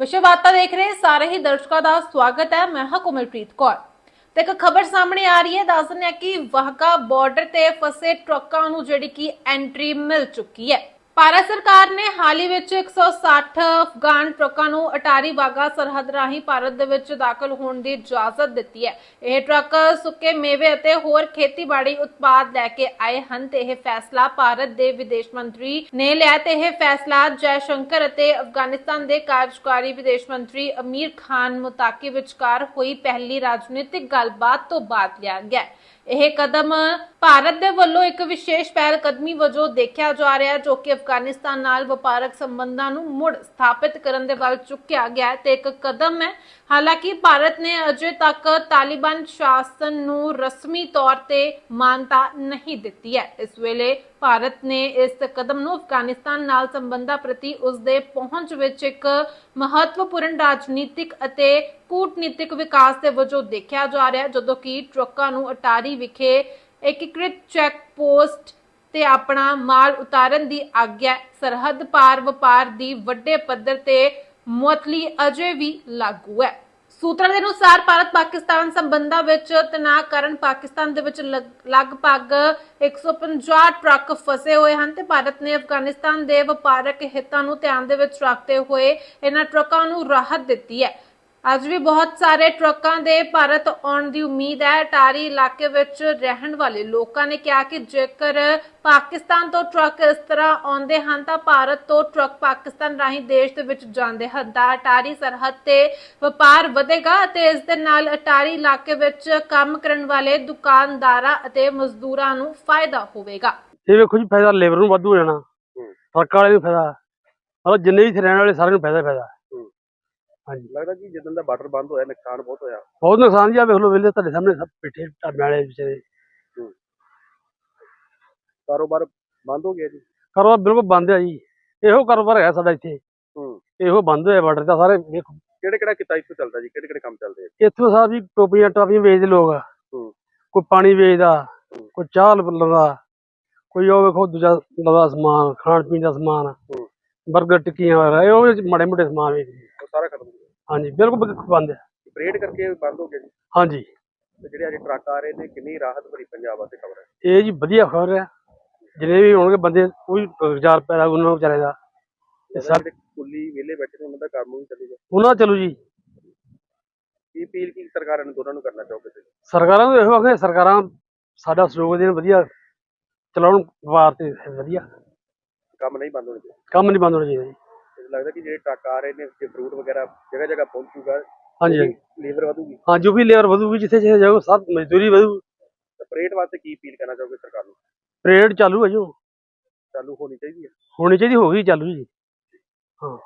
ਵਿਸ਼ਵ ਵਾਰਤਾ ਦੇਖ ਰਹੇ ਸਾਰੇ ਹੀ ਦਰਸ਼ਕਾਂ ਦਾ ਸਵਾਗਤ ਹੈ। ਮੈਂ ਹਾਂ ਕੋਮਲਪ੍ਰੀਤ ਕੌਰ। ਤੇ ਇੱਕ ਖਬਰ ਸਾਹਮਣੇ ਆ ਰਹੀ ਹੈ। ਦੱਸ ਦਿੰਦੇ ਆ ਕਿ ਵਾਹਗਾ ਬਾਰਡਰ ਤੇ ਫਸੇ ਟਰੱਕਾਂ ਨੂੰ ਜਿਹੜੀ ਕਿ ਐਂਟਰੀ ਮਿਲ ਚੁੱਕੀ ਹੈ। ਭਾਰਤ ਸਰਕਾਰ ਨੇ ਹਾਲ ਹੀ ਵਿੱਚ 160 ਅਫਗਾਨ ਟਰੱਕਾਂ ਨੂੰ ਅਟਾਰੀ ਵਾਗਾ ਸਰਹੱਦ ਰਾਹੀਂ ਭਾਰਤ ਦੇ ਵਿੱਚ ਦਾਖਲ ਹੋਣ ਦੀ ਇਜਾਜ਼ਤ ਦਿੱਤੀ ਹੈ। ਇਹ ਟਰੱਕ ਸੁੱਕੇ ਮੇਵੇ ਅਤੇ ਹੋਰ ਖੇਤੀਬਾੜੀ ਉਤਪਾਦ ਲੈ ਕੇ ਆਏ ਹਨ ਤੇ ਇਹ ਫੈਸਲਾ ਭਾਰਤ ਦੇ ਵਿਦੇਸ਼ ਮੰਤਰੀ ਨੇ ਲਿਆ ਤੇ ਇਹ ਫੈਸਲਾ ਜੈ ਸ਼ੰਕਰ ਅਤੇ ਅਫਗਾਨਿਸਤਾਨ ਦੇ ਕਾਰਜਕਾਰੀ ਵਿਦੇਸ਼ ਮੰਤਰੀ ਅਮੀਰ ਖਾਨ ਮੁਤਾਕੀ ਵਿਚਕਾਰ ਹੋਈ ਪਹਿਲੀ ਰਾਜਨੀਤਿਕ ਗੱਲਬਾਤ ਤੋਂ ਬਾਅਦ ਲਿਆ ਗਿਆ ਇਹ ਕਦਮ ਭਾਰਤ ਦੇ ਵੱਲੋਂ ਇੱਕ ਵਿਸ਼ੇਸ਼ ਪਹਿਲ ਕਦਮੀ ਵਜੋਂ ਦੇਖਿਆ ਜਾ ਰਿਹਾ ਹੈ, ਜੋ ਕਿ ਅਫਗਾਨਿਸਤਾਨ ਨਾਲ ਵਪਾਰਕ ਸੰਬੰਧਾਂ ਨੂੰ ਮੁੜ ਸਥਾਪਿਤ ਕਰਨ ਦੇ ਵੱਲ ਚੁੱਕਿਆ ਗਿਆ ਤੇ ਇੱਕ ਕਦਮ ਹੈ। ਹਾਲਾਂਕਿ ਭਾਰਤ ਨੇ ਅਜੇ ਤੱਕ ਤਾਲਿਬਾਨ ਸ਼ਾਸਨ ਨੂੰ ਰਸਮੀ ਤੌਰ ਤੇ ਮਾਨਤਾ ਨਹੀਂ ਦਿੱਤੀ ਹੈ। ਇਸ ਵੇਲੇ ਭਾਰਤ ਨੇ ਇਸ ਕਦਮ ਨੂੰ ਅਫਗਾਨਿਸਤਾਨ ਨਾਲ ਸੰਬੰਧਾਂ ਪ੍ਰਤੀ ਉਸ ਦੇ ਪਹੁੰਚ ਵਿੱਚ ਇੱਕ ਮਹੱਤਵਪੂਰਨ ਰਾਜਨੀਤਿਕ ਅਤੇ ਕੂਟਨੀਤਿਕ ਵਿਕਾਸ ਦੇ ਵਜੋਂ ਦੇਖਿਆ ਜਾ ਰਿਹਾ ਹੈ, ਜਦੋਂ ਕਿ ਟਰੱਕਾਂ ਨੂੰ ਅਟਾਰੀ ਵਿਖੇ ਏਕੀਕ੍ਰਿਤ ਚੈੱਕ ਪੋਸਟ ਤੇ ਆਪਣਾ ਮਾਲ ਉਤਾਰਨ ਦੀ ਆਗਿਆ ਹੈ। ਸਰਹੱਦ ਪਾਰ ਵਪਾਰ ਦੀ ਵੱਡੇ ਪੱਧਰ ਤੇ ਮੁਅਤਲੀ ਅਜੇ ਵੀ ਲਾਗੂ ਹੈ ਸੂਤਰਾਂ ਦੇ ਅਨੁਸਾਰ ਭਾਰਤ ਪਾਕਿਸਤਾਨ ਸੰਬੰਧਾਂ ਵਿੱਚ ਤਣਾਅ ਕਾਰਨ ਪਾਕਿਸਤਾਨ ਦੇ ਵਿੱਚ ਲਗ- ਲਗਭਗ 150 ਟਰੱਕ ਫਸੇ ਹੋਏ ਹਨ ਤੇ ਭਾਰਤ ਨੇ ਅਫਗਾਨਿਸਤਾਨ ਦੇ ਵਪਾਰਕ ਹਿੱਤਾਂ ਨੂੰ ਧਿਆਨ ਦੇ ਵਿੱਚ ਰੱਖਦੇ ਹੋਏ ਇਹਨਾਂ ਟਰੱਕਾਂ ਨੂੰ ਰਾਹਤ ਦਿੱਤੀ ਹੈ। ਅੱਜ ਵੀ ਬਹੁਤ ਸਾਰੇ ਟਰੱਕਾਂ ਦੇ ਭਾਰਤ ਆਉਣ ਦੀ ਉਮੀਦ ਹੈ। ਟਾਰੀ ਇਲਾਕੇ ਵਿੱਚ ਰਹਿਣ ਵਾਲੇ ਲੋਕਾਂ ਨੇ ਕਿਹਾ ਕਿ ਜੇਕਰ ਪਾਕਿਸਤਾਨ ਤੋਂ ਟਰੱਕ ਇਸ ਤਰ੍ਹਾਂ ਆਉਂਦੇ ਹਨ ਤਾਂ ਭਾਰਤ ਤੋਂ ਟਰੱਕ ਪਾਕਿਸਤਾਨ ਰਾਹੀਂ ਦੇਸ਼ ਦੇ ਵਿੱਚ ਜਾਂਦੇ ਹਨ। ਤਾਂ ਅਟਾਰੀ ਸਰਹੱਦ ਤੇ ਵਪਾਰ ਵਧੇਗਾ ਅਤੇ ਇਸ ਦੇ ਨਾਲ ਅਟਾਰੀ ਇਲਾਕੇ ਵਿੱਚ ਕੰਮ ਕਰਨ ਵਾਲੇ ਦੁਕਾਨਦਾਰਾਂ ਅਤੇ ਮਜ਼ਦੂਰਾਂ ਨੂੰ ਫਾਇਦਾ ਹੋਵੇਗਾ। ਇਹ ਵੇਖੋ ਜੀ ਫਾਇਦਾ ਲੇਬਰ ਨੂੰ ਵਾਧੂ ਹੋ ਜਾਣਾ। ਟਰੱਕ ਵਾਲੇ ਨੂੰ ਫਾਇਦਾ। ਮਤਲਬ ਜਿੰਨੇ ਵੀ ਇੱਥੇ ਰਹਿਣ ਵਾਲੇ ਸਾਰਿਆਂ ਨੂੰ ਫਾਇਦਾ ਹੀ ਫਾਇਦਾ। ਹਾਂਜੀ। ਲੱਗਦਾ ਕਿ ਜਦੋਂ ਦਾ ਬਾਰਡਰ ਬੰਦ ਹੋਇਆ ਨੁਕਸਾਨ ਬਹੁਤ ਹੋਇਆ। ਬਹੁਤ ਨੁਕਸਾਨ ਜੀ ਆ ਵੇਖ ਲਓ ਵੇਲੇ ਤੁਹਾਡੇ ਸਾਹਮਣੇ ਸਭ ਬੈਠੇ ਢਾਬੇ ਵਾਲੇ ਵਿਚਾਰੇ ਕਾਰੋਬਾਰ ਬੰਦ ਹੋ ਗਿਆ ਜੀ? ਕਾਰੋਬਾਰ ਬਿਲਕੁਲ ਬੰਦ ਹੈ ਜੀ। ਇਹੋ ਕਾਰੋਬਾਰ ਹੈ ਸਾਡਾ ਇੱਥੇ। ਹੂੰ। ਇਹੋ ਬੰਦ ਹੋਇਆ ਬਾਰਡਰ ਦਾ ਸਾਰੇ ਵੇਖੋ। ਕਿਹੜੇ ਕਿਹੜਾ ਕਿੱਤਾ ਇੱਥੋਂ ਚੱਲਦਾ ਜੀ? ਕਿਹੜੇ ਕਿਹੜੇ ਕੰਮ ਚੱਲਦੇ ਆ ਇੱਥੋਂ ਸਾਹਿਬ ਜੀ ਟੋਪੀਆਂ ਟਾਪੀਆਂ ਵੇਚਦੇ ਲੋਕ। ਹੂੰ। ਕੋਈ ਪਾਣੀ ਵੇਚਦਾ ਕੋਈ ਚਾਹ ਲਵਾਉਂਦਾ ਕੋਈ ਉਹ ਵੇਖੋ ਦੂਜਾ ਲਵਾ ਸਮਾਨ ਖਾਣ ਪੀਣ ਦਾ ਸਮਾਨ। ਹੂੰ। 버ਗਰ ਟਿੱਕੀਆਂ ਵਗੈਰਾ ਇਹ ਉਹ ਮਾੜੇ ਮੋਟੇ ਸਮਾਨ ਵੇਚਦੇ ਉਹ ਸਾਰਾ ਖਤਮ ਹੋ ਗਿਆ ਹਾਂਜੀ ਬਿਲਕੁਲ ਬੰਦ ਹੈ ਬ੍ਰੇਡ ਕਰਕੇ ਬੰਦ ਹੋ ਗਿਆ ਜੀ? ਹਾਂਜੀ। ਤੇ ਜਿਹੜੇ ਅੱਜ ਟਰੱਕ ਆ ਰਹੇ ਨੇ ਕਿੰਨੀ ਰਾਹਤ ਭਰੀ ਪੰਜਾਬ ਵਾਸਤੇ ਖਬਰ ਹੈ? ਇਹ ਜੀ ਵਧੀਆ ਖਬਰ ਹੈ। ਜਿੰਨੇ ਵੀ ਹੋਣਗੇ ਬੰਦੇ ਕੋਈ ਰੁਜ਼ਗਾਰ ਪੈਦਾ ਉਹਨਾਂ ਨੂੰ ਵਿਚਾਰੇ ਦਾ। ਤੇ ਸਭ ਜਿਹੜੇ ਕੁੱਲੀ ਵਿਹਲੇ ਬੈਠੇ ਨੇ ਉਹਨਾਂ ਦਾ ਕੰਮ ਵੀ ਚੱਲੇਗਾ ਉਹਨਾਂ ਚਲੋ ਜੀ। ਕੀ ਅਪੀਲ ਕੀ ਸਰਕਾਰਾਂ ਨੂੰ ਦੋਨਾਂ ਨੂੰ ਕਰਨਾ ਚਾਹੋਗੇ ਤੁਸੀਂ? ਸਰਕਾਰਾਂ ਨੂੰ ਇਹੋ ਆਖੇ ਸਰਕਾਰਾਂ ਸਾਡਾ ਸਹਿਯੋਗ ਦੇਣ ਵਧੀਆ। ਚਲਾਉਣ ਵਾਰ ਤੇ ਵਧੀਆ। ਕੰਮ ਨਹੀਂ ਬੰਦ ਹੋਣੇ ਚਾਹੀਦੇ। ਕੰਮ ਨਹੀਂ ਬੰਦ ਹੋਣਾ ਚਾਹੀਦਾ ਜੀ। ਲੱਗਦਾ ਕਿ ਜਿਹੜੇ ਟਰੱਕ ਆ ਰਹੇ ਨੇ ਜੇ ਫਰੂਟ ਵਗੈਰਾ ਜਗ੍ਹਾ ਜਗ੍ਹਾ ਪਹੁੰਚੂਗਾ ਹਾਂਜੀ ਲੀਵਰ ਵਧੂਗੀ। ਹਾਂ ਜੋ ਵੀ ਲੇਬਰ ਵਧੂਗੀ ਜਿੱਥੇ ਜਿੱਥੇ ਜਾਊ ਸਭ ਮਜ਼ਦੂਰੀ ਵਧੂ। ਫਰੇਟ ਵਾਸਤੇ ਕੀ ਅਪੀਲ ਕਰਨਾ ਚਾਹੋਗੇ ਸਰਕਾਰ ਨੂੰ? ਪਰੇਡ ਚਾਲੂ ਹੈ ਜੋ ਚਾਲੂ ਹੋਣੀ ਚਾਹੀਦੀ ਹੈ। ਹੋਣੀ ਚਾਹੀਦੀ ਹੋ ਗਈ ਚਾਲੂ ਜੀ। ਹਾਂ।